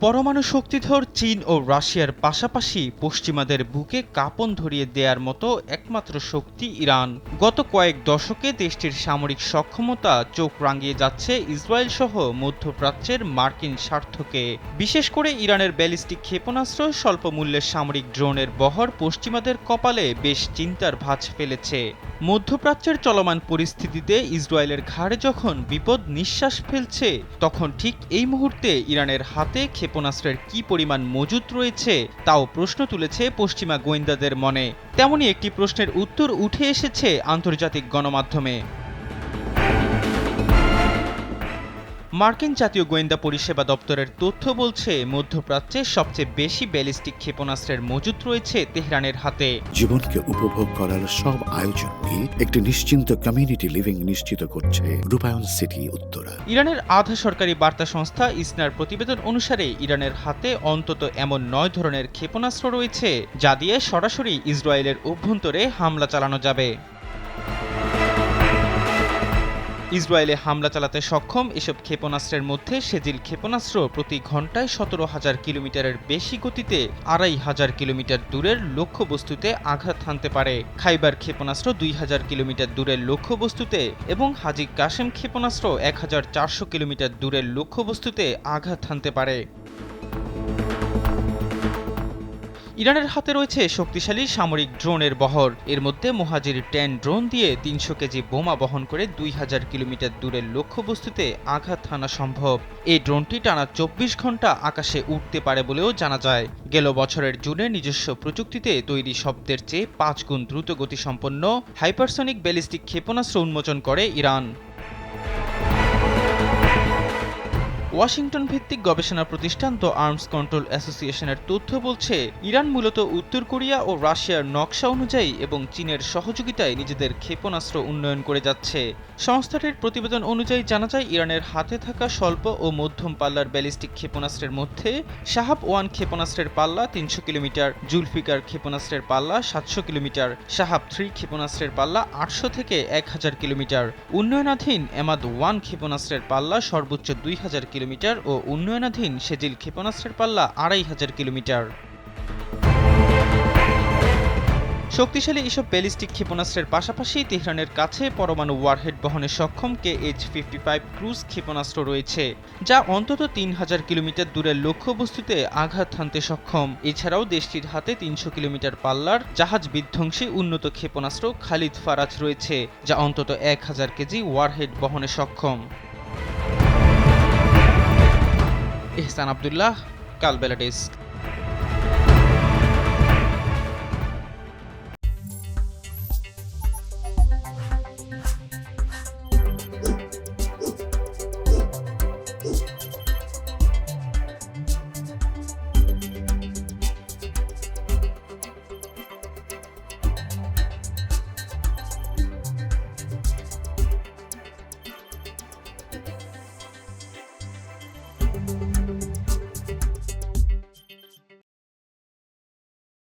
পরমাণু শক্তিধর চীন ও রাশিয়ার পাশাপাশি পশ্চিমাদের বুকে কাঁপন ধরিয়ে দেওয়ার মতো একমাত্র শক্তি ইরান। গত কয়েক দশকে দেশটির সামরিক সক্ষমতা চোখ রাঙিয়ে যাচ্ছে ইসরায়েল সহ মধ্যপ্রাচ্যের মার্কিন স্বার্থকে। বিশেষ করে ইরানের ব্যালিস্টিক ক্ষেপণাস্ত্র স্বল্প মূল্যের সামরিক ড্রোনের বহর পশ্চিমাদের কপালে বেশ চিন্তার ভাঁজ ফেলেছে। মধ্যপ্রাচ্যের চলমান পরিস্থিতিতে ইসরায়েলের ঘাড়ে যখন বিপদ নিঃশ্বাস ফেলছে, তখন ঠিক এই মুহূর্তে ইরানের হাতে ক্ষেপণাস্ত্রের কি পরিমাণ মজুত রয়েছে, তাও প্রশ্ন তুলেছে পশ্চিমা গোয়েন্দাদের মনে। তেমনই একটি প্রশ্নের উত্তর উঠে এসেছে আন্তর্জাতিক গণমাধ্যমে। মার্কিন জাতীয় গোয়েন্দা পরিষেবা দপ্তরের তথ্য বলছে মধ্যপ্রাচ্যে সবচেয়ে বেশি ব্যালিস্টিক ক্ষেপণাস্ত্রের মজুত রয়েছে তেহরানের হাতে। জীবনকে উপভোগ করার সব আয়োজনকে একটি নিশ্চিন্ত কমিউনিটি লিভিং নিশ্চিত করছে রূপায়ণ সিটি উত্তরা। ইরানের আধা সরকারি বার্তা সংস্থা ইসনার প্রতিবেদন অনুসারে ইরানের হাতে অন্তত এমন নয় ধরনের ক্ষেপণাস্ত্র রয়েছে যা দিয়ে সরাসরি ইসরায়েলের অভ্যন্তরে হামলা চালানো যাবে। ইসরায়েলে হামলা চালাতে সক্ষম, এসব ক্ষেপণাস্ত্রের মধ্যে সেজিল ক্ষেপণাস্ত্র প্রতি ঘন্টায় সতেরো হাজার কিলোমিটারের বেশি গতিতে আড়াই হাজার কিলোমিটার দূরের লক্ষ্যবস্তুতে আঘাত হানতে পারে। খাইবার ক্ষেপণাস্ত্র দুই হাজার কিলোমিটার দূরের লক্ষ্যবস্তুতে এবং হাজি কাশেম ক্ষেপণাস্ত্র এক হাজার চারশো কিলোমিটার দূরের লক্ষ্যবস্তুতে আঘাত হানতে পারে। ইরানের হাতে রয়েছে শক্তিশালী সামরিক ড্রোনের বহর। এর মধ্যে মোহাজির টেন ড্রোন দিয়ে তিনশো কেজি বোমা বহন করে দুই হাজার কিলোমিটার দূরের লক্ষ্যবস্তুতে আঘাত হানা সম্ভব। এই ড্রোনটি টানা চব্বিশ ঘণ্টা আকাশে উঠতে পারে বলেও জানা যায়। গেল বছরের জুনে নিজস্ব প্রযুক্তিতে তৈরি শব্দের চেয়ে পাঁচ গুণ দ্রুত গতিসম্পন্ন হাইপারসনিক ব্যালিস্টিক ক্ষেপণাস্ত্র উন্মোচন করে ইরান। ওয়াশিংটন ভিত্তিক গবেষণা প্রতিষ্ঠান দ্য আর্মস কন্ট্রোল অ্যাসোসিয়েশনের তথ্য বলছে, ইরান মূলত উত্তর কোরিয়া ও রাশিয়ার নকশা অনুযায়ী এবং চীনের সহযোগিতায় নিজেদের ক্ষেপণাস্ত্র উন্নয়ন করে যাচ্ছে। সংস্থাটির প্রতিবেদন অনুযায়ী জানা যায়, ইরানের হাতে থাকা স্বল্প ও মধ্যম পাল্লার ব্যালিস্টিক ক্ষেপণাস্ত্রের মধ্যে শাহাব ওয়ান ক্ষেপণাস্ত্রের পাল্লা, তিনশো কিলোমিটার জুলফিকার ক্ষেপণাস্ত্রের পাল্লা, সাতশো কিলোমিটার শাহাব থ্রি ক্ষেপণাস্ত্রের পাল্লা, আটশো থেকে এক হাজার কিলোমিটার। উন্নয়নাধীন এমাদ ওয়ান ক্ষেপণাস্ত্রের পাল্লা সর্বোচ্চ দুই হাজার কিলোমিটার। ও উন্নয়নাধীন সেজিল ক্ষেপণাস্ত্রের পাল্লা আড়াই হাজার কিলোমিটার। শক্তিশালী এসব ব্যালিস্টিক ক্ষেপণাস্ত্রের পাশাপাশি তেহরানের কাছে পরমাণু ওয়ারহেড বহনে সক্ষম K H fifty five cruise ক্ষেপণাস্ত্র রয়েছে, যা অন্তত তিন হাজার কিলোমিটার দূরের লক্ষ্যবস্তুতে আঘাত হানতে সক্ষম। এছাড়াও দেশটির হাতে তিনশো কিলোমিটার পাল্লার জাহাজ বিধ্বংসী উন্নত ক্ষেপণাস্ত্র খালিদ ফারাজ রয়েছে, যা অন্তত এক হাজার কেজি ওয়ারহেড বহনে সক্ষম। এহসান আবদুল্লাহ কালবেলা ডেস্ক।